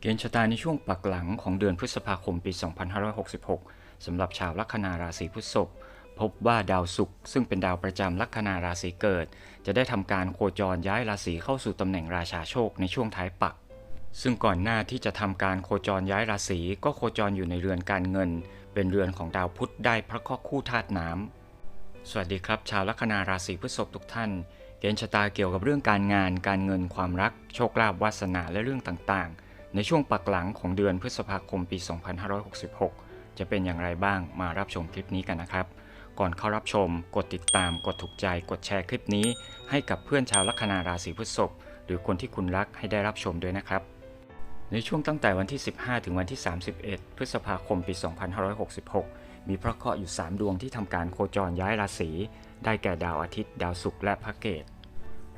เกณฑ์ชะตาในช่วงปักหลังของเดือนพฤษภาคมปี 2566 สำหรับชาวลัคนาราศีพฤษภพบว่าดาวศุกร์ซึ่งเป็นดาวประจำลัคนาราศีเกิด จะได้ทำการโคจรย้ายราศีเข้าสู่ตำแหน่งราชาโชคในช่วงท้ายปัก ซึ่งก่อนหน้าที่จะทำการโคจรย้ายราศีก็โคจรอยู่ในเรือนการเงิน เป็นเรือนของดาวพุธได้พระข้อคู่ธาตุน้ำสวัสดีครับ ชาวลัคนาราศีพฤษภทุกท่าน เกณฑ์ชะตาเกี่ยวกับเรื่องการงาน การเงินความรัก โชคลาภวาสนาและเรื่องต่างๆ ในช่วงปักหลังของเดือนพฤษภาคมปี 2566 จะเป็นอย่างไรบ้างมารับชมคลิปนี้กันนะครับ ก่อนเข้ารับชม กดติดตาม กดถูกใจ กดแชร์คลิปนี้ ให้กับเพื่อนชาวลัคนาราศีพฤษภหรือคนที่คุณรักให้ได้รับชมด้วยนะครับ ในช่วงตั้งแต่วันที่ 15 ถึงวันที่ 31 พฤษภาคมปี 2566 มีพระเคราะห์อยู่ 3 ดวงที่ทำการโคจรย้ายราศีได้แก่ดาวอาทิตย์ ดาวศุกร์และพระเกต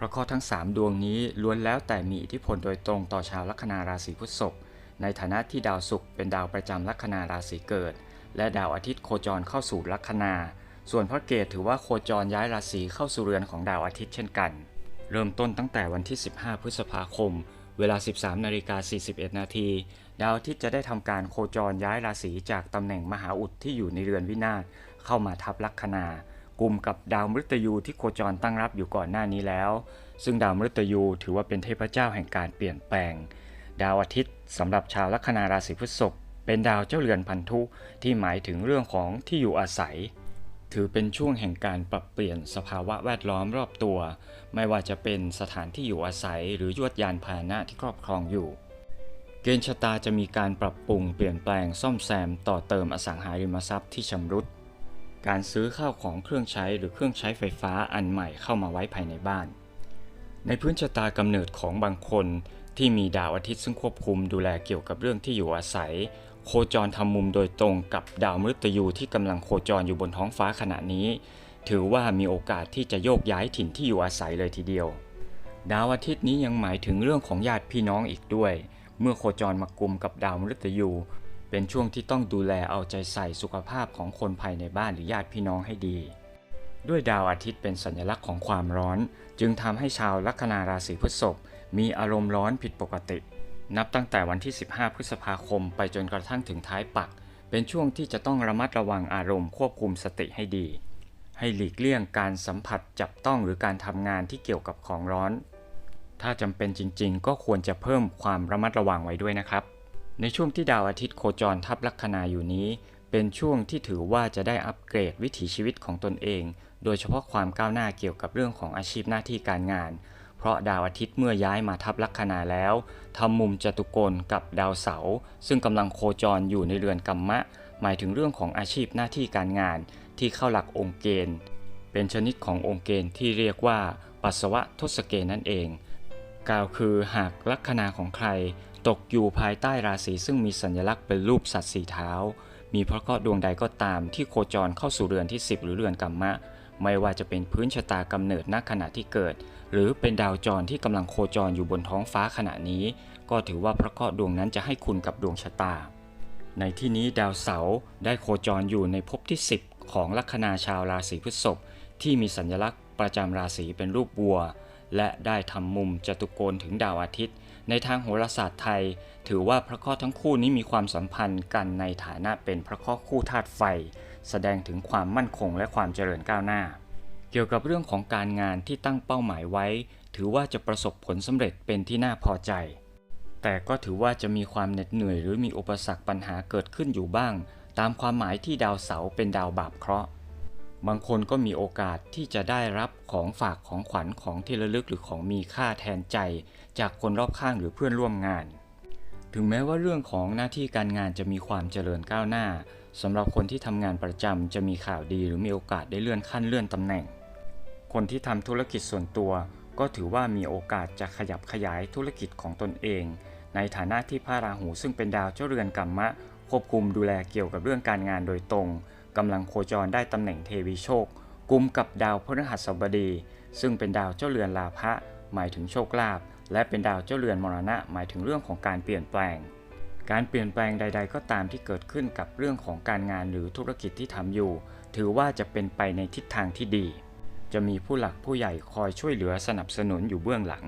ระเคราะห์ทั้ง 3 ดวงนี้ล้วนแล้วแต่มีอิทธิพลโดยตรงต่อชาวลัคนาราศีพฤษภในฐานะที่ดาวศุกร์เป็นดาวประจำลัคนาราศีเกิด และดาวอาทิตย์โคจรเข้าสู่ลัคนา ส่วนพระเกตถือว่าโคจรย้ายราศีเข้าสู่เรือนของดาวอาทิตย์เช่นกัน เริ่มต้นตั้งแต่วันที่ 15 พฤษภาคม เวลา 13นาฬิกา41 นาทีดาวอาทิตย์จะได้ทำการโคจรย้ายราศีจากตำแหน่งมหาอุดที่อยู่ในเรือนวินาศเข้ามาทับลัคนา กลุ่มกับดาวมฤตยูที่โคจรตั้งรับอยู่ก่อนหน้านี้แล้ว ซึ่งดาวมฤตยูถือว่าเป็นเทพเจ้าแห่งการเปลี่ยนแปลง ดาวอาทิตย์สำหรับชาวลัคนาราศีพฤษภเป็นดาวเจ้าเรือนพันธุที่หมายถึงเรื่องของที่อยู่อาศัย ถือเป็นช่วงแห่งการปรับเปลี่ยนสภาวะแวดล้อมรอบตัว ไม่ว่าจะเป็นสถานที่อยู่อาศัย หรือยวดยานพาหนะที่ครอบครองอยู่เกณฑ์ชะตาจะมีการปรับปรุงเปลี่ยนแปลงซ่อมแซมต่อเติมอสังหาริมทรัพย์ที่ชำรุด การซื้อข้าวของเครื่องใช้หรือเครื่องใช้ไฟฟ้าอันใหม่เข้ามาไว้ภายในบ้าน ในพื้นชะตากำเนิดของบางคนที่มีดาวอาทิตย์ซึ่งควบคุมดูแลเกี่ยวกับเรื่องที่อยู่อาศัย โคจรทำมุมโดยตรงกับดาวมฤตยูที่กำลังโคจรอยู่บนท้องฟ้าขณะนี้ ถือว่ามีโอกาสที่จะโยกย้ายถิ่นที่อยู่อาศัยเลยทีเดียว ดาวอาทิตย์นี้ยังหมายถึงเรื่องของญาติพี่น้องอีกด้วย เมื่อโคจรมากลุ่มกับดาวมฤตยู เป็นช่วงที่ต้องดูแลเอาใจใส่สุขภาพของคนภายในบ้านหรือญาติพี่น้องให้ดี ด้วยดาวอาทิตย์เป็นสัญลักษณ์ของความร้อน จึงทำให้ชาวลัคนาราศีพฤษภมีอารมณ์ร้อนผิดปกติ นับตั้งแต่วันที่ 15 พฤษภาคม ไปจนกระทั่งถึงท้ายปัก เป็นช่วงที่จะต้องระมัดระวังอารมณ์ควบคุมสติให้ดี ให้หลีกเลี่ยงการสัมผัสจับต้องหรือการทำงานที่เกี่ยวกับของร้อน ถ้าจำเป็นจริง ๆ ก็ควรจะเพิ่มความระมัดระวังไว้ด้วยนะครับ ในช่วงที่ดาวอาทิตย์โคจรทับลัคนาอยู่นี้ เป็นช่วงที่ถือว่าจะได้อัปเกรดวิถีชีวิตของตนเอง โดยเฉพาะความก้าวหน้าเกี่ยวกับเรื่องของอาชีพหน้าที่การงาน เพราะดาวอาทิตย์เมื่อย้ายมาทับลัคนาแล้วทำมุมจตุกลกับดาวเสาร์ซึ่งกำลังโคจรอยู่ในเรือนกัมมะ หมายถึงเรื่องของอาชีพหน้าที่การงาน ที่เข้าหลักองค์เกณฑ์ เป็นชนิดขององค์เกณฑ์ที่เรียกว่า ปัสสวะทศเกณฑ์นั่นเอง กล่าวคือหากลัคนาของใคร ตกอยู่ภายใต้ราศีซึ่งมีสัญลักษณ์เป็นรูปสัตว์สีเท้า มีพระเคราะห์ดวงใดก็ตามที่โคจรเข้าสู่เรือนที่ 10 หรือเรือนกัมมะ ไม่ว่าจะเป็นพื้นชะตากำเนิดณขณะที่เกิด หรือเป็นดาวจรที่กำลังโคจรอยู่บนท้องฟ้าขณะนี้ ก็ถือว่าพระเคราะห์ดวงนั้นจะให้คุณกับดวงชะตา ในที่นี้ดาวเสาร์ได้โคจรอยู่ในภพที่ 10 ของลัคนาชาวราศีพฤษภที่มีสัญลักษณ์ประจำราศีเป็นรูปวัว และได้ทำมุมจตุโกณถึงดาวอาทิตย์ ในทางโหราศาสตร์ไทย ถือว่าพระเคราะห์ทั้งคู่นี้มีความสัมพันธ์กันในฐานะเป็นพระเคราะห์คู่ธาตุไฟ แสดงถึงความมั่นคงและความเจริญก้าวหน้า เกี่ยวกับเรื่องของการงานที่ตั้งเป้าหมายไว้ ถือว่าจะประสบผลสำเร็จเป็นที่น่าพอใจ แต่ก็ถือว่าจะมีความเหน็ดเหนื่อยหรือมีอุปสรรคปัญหาเกิดขึ้นอยู่บ้าง ตามความหมายที่ดาวเสาร์เป็นดาวบาปเคราะห์ บางคนก็มีโอกาสที่จะได้รับของฝากของขวัญของที่ระลึกหรือของมีค่าแทนใจ จากคนรอบข้างหรือเพื่อนร่วมงาน ถึงแม้ว่าเรื่องของหน้าที่การงานจะมีความเจริญก้าวหน้าสำหรับคนที่ทำงานประจำจะมีข่าวดีหรือมีโอกาสได้เลื่อนขั้นเลื่อนตำแหน่ง คนที่ทำธุรกิจส่วนตัว ก็ถือว่ามีโอกาสจะขยับขยายธุรกิจของตนเอง ในฐานะที่พระราหูซึ่งเป็นดาวเจ้าเรือนกัมมะควบคุมดูแลเกี่ยวกับเรื่องการงานโดยตรง กำลังโคจรได้ตำแหน่งเทวีโชคกุมกับดาวพฤหัสบดี ซึ่งเป็นดาวเจ้าเรือนลาภะหมายถึงโชคลาภและเป็นดาวเจ้าเรือนมรณะหมายถึงเรื่องของการเปลี่ยนแปลง การเปลี่ยนแปลงใด ๆ ก็ตามที่เกิดขึ้นกับเรื่องของการงานหรือธุรกิจที่ทำอยู่ ถือว่าจะเป็นไปในทิศทางที่ดี จะมีผู้หลักผู้ใหญ่คอยช่วยเหลือสนับสนุนอยู่เบื้องหลัง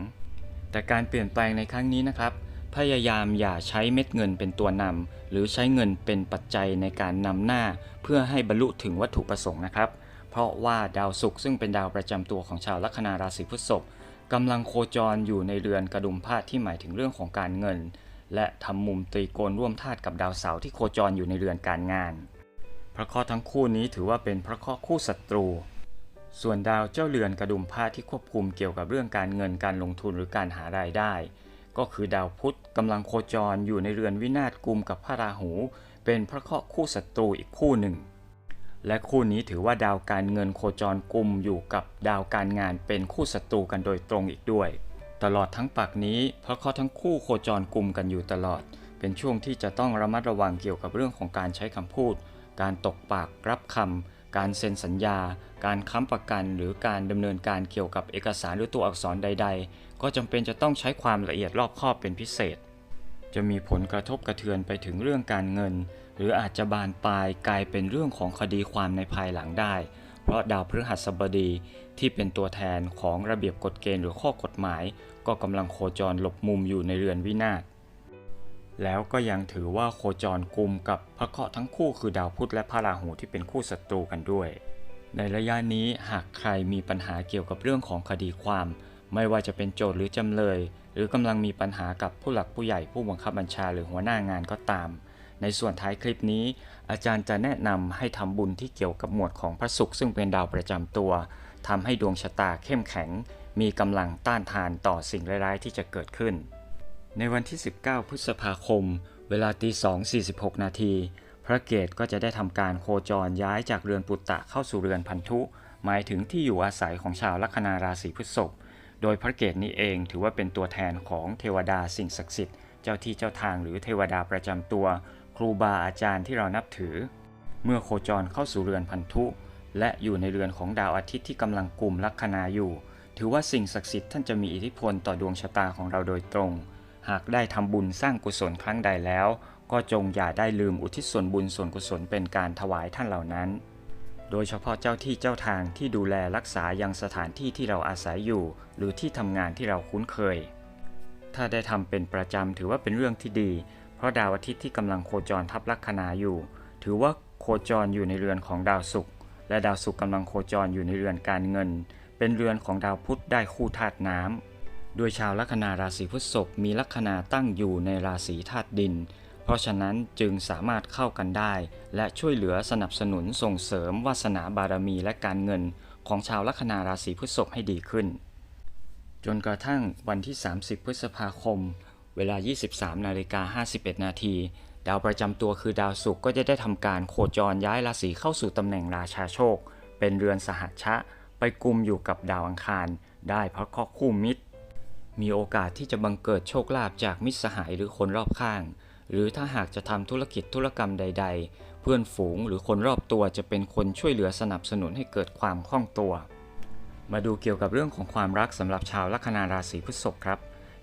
แต่การเปลี่ยนแปลงในครั้งนี้นะครับ พยายามอย่าใช้เม็ดเงินเป็นตัวนำหรือใช้เงินเป็นปัจจัยในการนำหน้า เพื่อให้บรรลุถึงวัตถุประสงค์นะครับ เพราะว่าดาวศุกร์ซึ่งเป็นดาวประจำตัวของชาวลัคนาราศีพฤษภกำลังโคจรอยู่ในเรือนกระดุมพาดที่หมายถึงเรื่องของการเงิน และทำมุมตรีโกณร่วมธาตุกับดาวเสาร์ที่โคจรอยู่ในเรือนการงาน พระเคราะห์ทั้งคู่นี้ถือว่าเป็นพระเคราะห์คู่ศัตรู ส่วนดาวเจ้าเรือนกระดุมพาดที่ควบคุมเกี่ยวกับเรื่องการเงินการลงทุนหรือการหารายได้ ก็คือดาวพุธกำลังโคจรอยู่ในเรือนวินาศกุมกับพระราหู เป็นพระเคราะห์คู่ศัตรูอีกคู่หนึ่ง และคู่นี้ถือว่าดาวการเงินโคจรกุมอยู่กับดาวการงานเป็นคู่ศัตรูกันโดยตรงอีกด้วย ตลอดทั้งปักนี้พระเคราะห์ทั้งคู่โคจรกุมกันอยู่ตลอด เป็นช่วงที่จะต้องระมัดระวังเกี่ยวกับเรื่องของการใช้คำพูด การตกปากรับคำ การเซ็นสัญญา การค้ำประกัน หรือการดำเนินการเกี่ยวกับเอกสารหรือตัวอักษรใด ๆ ก็จำเป็นจะต้องใช้ความละเอียดรอบคอบเป็นพิเศษ จะมีผลกระทบกระเทือนไปถึงเรื่องการเงิน หรืออาจจะบานปลายกลายเป็นเรื่องของคดีความในภายหลังได้ เพราะดาวพฤหัสบดีที่เป็นตัวแทนของระเบียบกฎเกณฑ์หรือข้อกฎหมาย ก็กำลังโคจรหลบมุมอยู่ในเรือนวินาศ แล้วก็ยังถือว่าโคจรกลุ่มกับพระเคราะห์ทั้งคู่คือดาวพุธและพระราหูที่เป็นคู่ศัตรูกันด้วย ในระยะนี้หากใครมีปัญหาเกี่ยวกับเรื่องของคดีความ ไม่ว่าจะเป็นโจทย์หรือจำเลย หรือกำลังมีปัญหากับผู้หลักผู้ใหญ่ผู้บังคับบัญชาหรือหัวหน้างานก็ตาม ในส่วนท้ายคลิปนี้ อาจารย์จะแนะนำให้ทำบุญที่เกี่ยวกับหมวดของพระศุกร์ซึ่งเป็นดาวประจำตัวทำให้ดวงชะตาเข้มแข็ง มีกำลังต้านทานต่อสิ่งร้ายๆที่จะเกิดขึ้น ในวันที่ 19 พฤษภาคม เวลาตี2 46 นาที พระเกตก็จะได้ทำการโคจรย้ายจากเรือนปุตตะเข้าสู่เรือนพันธุ หมายถึงที่อยู่อาศัยของชาวลัคนาราศีพฤษภ โดยพระเกตนี้เองถือว่าเป็นตัวแทนของเทวดาสิ่งศักดิ์สิทธิ์ เจ้าที่เจ้าทางหรือเทวดาประจำตัว ครูบาอาจารย์ที่เรานับถือ เมื่อโคจรเข้าสู่เรือนพันธุ และอยู่ในเรือนของดาวอาทิตย์ที่กำลังกลุ่มลัคนาอยู่ ถือว่าสิ่งศักดิ์สิทธิ์ท่านจะมีอิทธิพลต่อดวงชะตาของเราโดยตรง หากได้ทำบุญสร้างกุศลครั้งใดแล้ว ก็จงอย่าได้ลืมอุทิศส่วนบุญส่วนกุศลเป็นการถวายท่านเหล่านั้น โดยเฉพาะเจ้าที่เจ้าทางที่ดูแลรักษายังสถานที่ที่เราอาศัยอยู่ หรือที่ทำงานที่เราคุ้นเคย ถ้าได้ทำเป็นประจำถือว่าเป็นเรื่องที่ดี เพราะดาวอาทิตย์ที่กำลังโคจรทับลัคนาอยู่ ถือว่าโคจรอยู่ในเรือนของดาวศุกร์และดาวศุกร์กำลังโคจรอยู่ในเรือนการเงิน เป็นเรือนของดาวพุธได้คู่ธาตุน้ำ โดยชาวลัคนาราศีพฤษภมีลัคนาตั้งอยู่ในราศีธาตุดิน เพราะฉะนั้นจึงสามารถเข้ากันได้ และช่วยเหลือสนับสนุนส่งเสริมวาสนาบารมีและการเงิน ของชาวลัคนาราศีพฤษภให้ดีขึ้น จนกระทั่งวันที่ 30 พฤษภาคม เวลา 23นาฬิกา51 นาทีดาวประจำตัวคือดาวศุกร์ก็จะได้ทำการโคจรย้ายราศีเข้าสู่ตำแหน่งราชาโชค เป็นเรือนสหัชชะ ไปกลุ่มอยู่กับดาวอังคาร ได้เพราะข้อคู่มิตร มีโอกาสที่จะบังเกิดโชคลาภจากมิตรสหายหรือคนรอบข้าง หรือถ้าหากจะทำธุรกิจธุรกรรมใด ๆ เพื่อนฝูงหรือคนรอบตัวจะเป็นคนช่วยเหลือสนับสนุนให้เกิดความคล่องตัว มาดูเกี่ยวกับเรื่องของความรักสำหรับชาวลัคนาราศีพฤษภครับ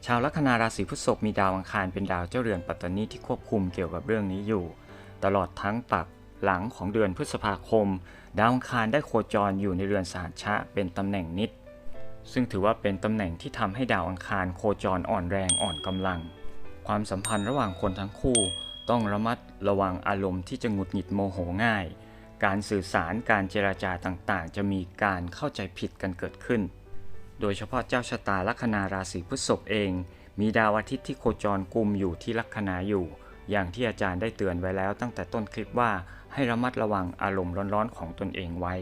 ชาวลัคนาราศีพฤษภมีดาวอังคารเป็นดาวเจ้าเรือนปัตตานีที่ควบคุมเกี่ยวกับเรื่องนี้อยู่ ตลอดทั้งปักหลังของเดือนพฤษภาคม ดาวอังคารได้โคจรอยู่ในเรือนสหัชชะเป็นตำแหน่งนิด ซึ่งถือว่าเป็นตำแหน่งที่ทำให้ดาวอังคารโคจรอ่อนแรงอ่อนกำลัง ความสัมพันธ์ระหว่างคนทั้งคู่ ต้องระมัดระวังอารมณ์ที่จะหงุดหงิดโมโหง่าย การสื่อสารการเจราจาต่างๆ จะมีการเข้าใจผิดกันเกิดขึ้น โดยเฉพาะเจ้าชะตาลัคนาราศีพฤษภเอง มีดาวอาทิตย์ที่โคจรกลุ่มอยู่ที่ลัคนาอยู่ อย่างที่อาจารย์ได้เตือนไว้แล้วตั้งแต่ต้นคลิปว่าให้ระมัดระวังอารมณ์ร้อนๆของตนเองไว้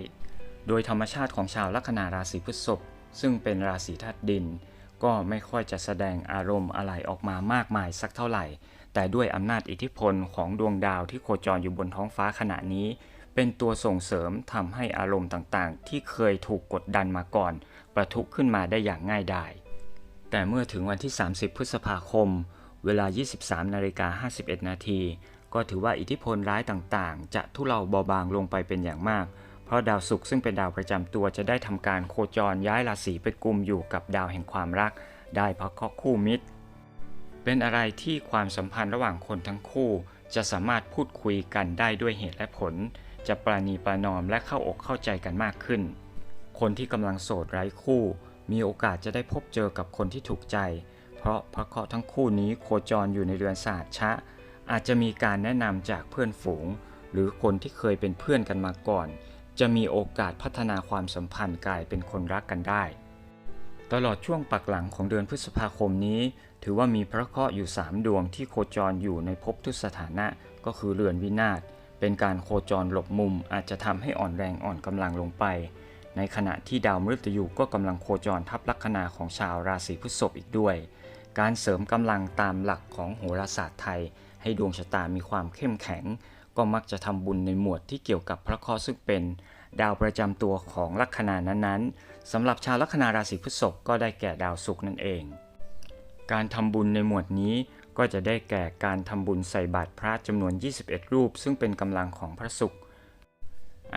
โดยธรรมชาติของชาวลัคนาราศีพฤษภ ซึ่งเป็นราศีธาตุดิน ก็ไม่ค่อยจะแสดงอารมณ์อะไรออกมามากมายสักเท่าไหร่ แต่ด้วยอำนาจอิทธิพลของดวงดาวที่โคจรอยู่บนท้องฟ้าขณะนี้ เป็นตัวส่งเสริมทำให้อารมณ์ต่างๆ ที่เคยถูกกดดันมาก่อน ประทุขึ้นมาได้อย่างง่ายดายแต่เมื่อถึงวันที่ 30 พฤษภาคม เวลา 23นาฬิกา51 นาที ก็ถือว่าอิทธิพลร้ายต่างๆ จะทุเลาเบาบางลงไปเป็นอย่างมาก เพราะดาวศุกร์ซึ่งเป็นดาวประจำตัวจะได้ทำการโคจรย้ายราศีไปกุมอยู่กับดาวแห่งความรัก ได้เพราะข้อคู่มิตร เป็นอะไรที่ความสัมพันธ์ระหว่างคนทั้งคู่ จะสามารถพูดคุยกันได้ด้วยเหตุและผล จะปราณีประนอมและเข้าอกเข้าใจกันมากขึ้น คนที่กำลังโสดไร้คู่ มีโอกาสจะได้พบเจอกับคนที่ถูกใจ เพราะพระเคราะห์ทั้งคู่นี้โคจรอยู่ในเรือนสหัชชะ อาจจะมีการแนะนำจากเพื่อนฝูง หรือคนที่เคยเป็นเพื่อนกันมาก่อน จะมีโอกาสพัฒนาความสัมพันธ์กลายเป็นคนรักกันได้ ตลอดช่วงปักหลังของเดือนพฤษภาคมนี้ ถือว่ามีพระเคราะห์อยู่ 3 ดวงที่โคจรอยู่ในภพทุสถานะก็คือเรือนวินาศ เป็นการโคจรหลบมุมอาจจะทำให้อ่อนแรงอ่อนกำลังลงไป ในขณะที่ดาวมฤตยูก็กำลังโคจรทับลัคนาของชาวราศีพฤษภอีกด้วย การเสริมกำลังตามหลักของโหราศาสตร์ไทย ให้ดวงชะตามีความเข้มแข็ง ก็มักจะทำบุญในหมวดที่เกี่ยวกับพระเคราะห์ซึ่งเป็น ดาวประจำตัวของลัคนานั้นๆสำหรับชาวลัคนาราศีพฤษภก็ได้แก่ดาวศุกร์นั่นเอง การทำบุญในหมวดนี้ก็จะได้แก่การทำบุญใส่บาตรพระจำนวน 21 รูป ซึ่งเป็นกำลังของพระศุกร์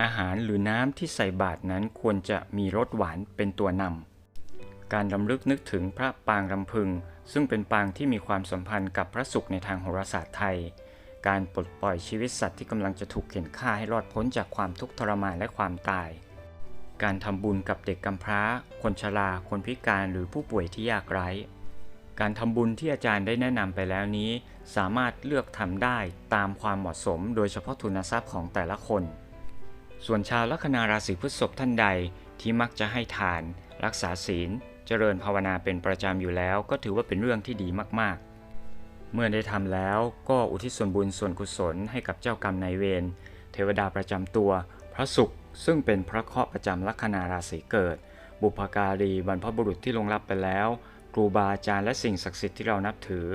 อาหารหรือน้ำที่ใส่บาตรนั้นควรจะมีรสหวานเป็นตัวนำการรำลึกนึกถึงพระปางรำพึง ซึ่งเป็นปางที่มีความสัมพันธ์กับพระศุกร์ในทางโหราศาสตร์ไทย การปลดปล่อยชีวิตสัตว์ที่กำลังจะถูกเข็นฆ่าให้รอดพ้นจากความทุกข์ทรมานและความตาย การทำบุญกับเด็กกำพร้า คนชรา คนพิการหรือผู้ป่วยที่ยากไร้ การทำบุญที่อาจารย์ได้แนะนำไปแล้วนี้ สามารถเลือกทำได้ตามความเหมาะสม โดยเฉพาะทุนทรัพย์ของแต่ละคน ส่วนชาวลัคนาราศีพฤษภท่านใดที่มักจะให้ทาน รักษาศีล เจริญภาวนาเป็นประจำอยู่แล้ว ก็ถือว่าเป็นเรื่องที่ดีมากๆ เมื่อได้ทำแล้วก็อุทิศส่วนบุญส่วนกุศลให้กับเจ้ากรรมนายเวรเทวดาประจำตัว พระศุกร์ซึ่งเป็นพระเคราะห์ประจำลัคนาราศีเกิด บุพการีบรรพบุรุษที่ลงรับไปแล้ว ครูบาอาจารย์และสิ่งศักดิ์สิทธิ์ที่เรานับถือ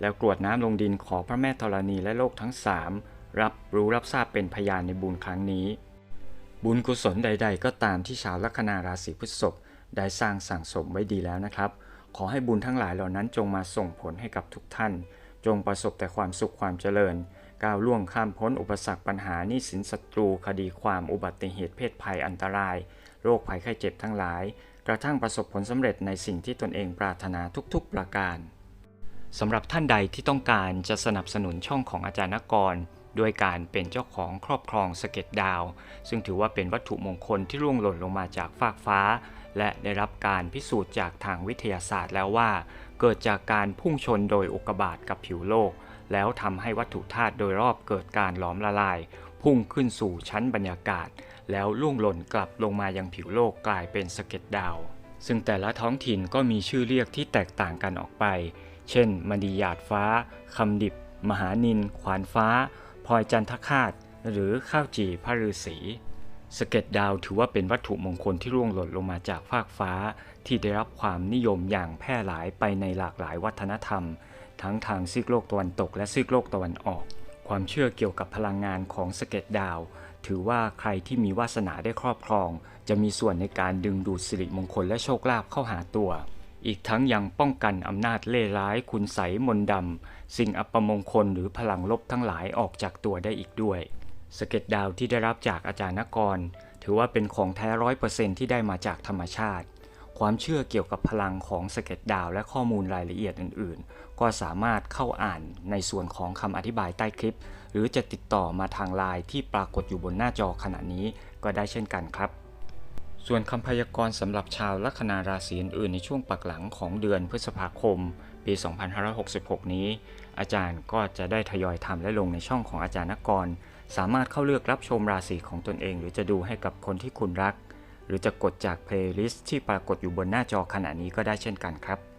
แล้วกรวดน้ำลงดินขอพระแม่ธรณีและโลกทั้งสามรับรู้รับทราบเป็นพยานในบุญครั้งนี้ บุญกุศลใด ๆ ก็ตามที่ชาวลัคนาราศีพฤษภได้สร้างสั่งสมไว้ดีแล้วนะครับ ขอให้บุญทั้งหลายเหล่านั้นจงมาส่งผลให้กับทุกท่าน จงประสบแต่ความสุขความเจริญ ก้าวล่วงข้ามพ้นอุปสรรคปัญหานี้สินศัตรูคดีความอุบัติเหตุเพศภัยอันตราย โรคภัยไข้เจ็บทั้งหลาย กระทั่งประสบผลสำเร็จในสิ่งที่ตนเองปรารถนาทุกๆ ประการสำหรับท่านใดที่ต้องการจะสนับสนุนช่องของอาจารย์นกรด้วยการเป็นเจ้าของครอบครองสเก็ตดาว ซึ่งถือว่าเป็นวัตถุมงคลที่ร่วงหล่นลงมาจากฟากฟ้า และได้รับการพิสูจน์จากทางวิทยาศาสตร์แล้วว่า เกิดจากการพุ่งชนโดยอุกกาบาตกับผิวโลก แล้วทำให้วัตถุธาตุโดยรอบเกิดการหลอมละลาย พุ่งขึ้นสู่ชั้นบรรยากาศ แล้วล่วงหล่นกลับลงมายังผิวโลกกลายเป็นสเก็ตดาว ซึ่งแต่ละท้องถิ่นก็มีชื่อเรียกที่แตกต่างกันออกไป เช่น มณีหยาดฟ้าคำดิบ มหานิน ขวานฟ้าพลอยจันทคาตหรือข้าวจีพระฤาษี สเก็ตดาวถือว่าเป็นวัตถุมงคลที่ร่วงหล่นลงมาจากฟากฟ้า ที่ได้รับความนิยมอย่างแพร่หลายไปในหลากหลายวัฒนธรรม ทั้งทางซีกโลกตะวันตกและซีกโลกตะวันออก ความเชื่อเกี่ยวกับพลังงานของสเก็ตดาว ถือว่าใครที่มีวาสนาได้ครอบครอง จะมีส่วนในการดึงดูดสิริมงคลและโชคลาภเข้าหาตัว อีกทั้งยังป้องกันอำนาจเล่ร้ายคุณใสมนดำสิ่งอัปมงคลหรือพลังลบทั้งหลายออกจากตัวได้อีกด้วย สเก็ตดาวที่ได้รับจากอาจารย์นกร ถือว่าเป็นของแท้ร้อยเปอร์เซนที่ได้มาจากธรรมชาติ ความเชื่อเกี่ยวกับพลังของสเก็ตดาวและข้อมูลรายละเอียดอื่น ๆ ก็สามารถเข้าอ่านในส่วนของคำอธิบายใต้คลิป หรือจะติดต่อมาทางไลน์ที่ปรากฏอยู่บนหน้าจอขณะนี้ก็ได้เช่นกันครับ ส่วนคำพยากรณ์สำหรับชาวลัคนาราศีอื่นๆในช่วงปักหลังของเดือนพฤษภาคม ปี 2566 นี้ อาจารย์ก็จะได้ทยอยทำและลงในช่องของอาจารย์นกร สามารถเข้าเลือกรับชมราศีของตนเอง หรือจะดูให้กับคนที่คุณรัก หรือจะกดจากเพลย์ลิสต์ที่ปรากฏอยู่บนหน้าจอขณะนี้ก็ได้เช่นกันครับ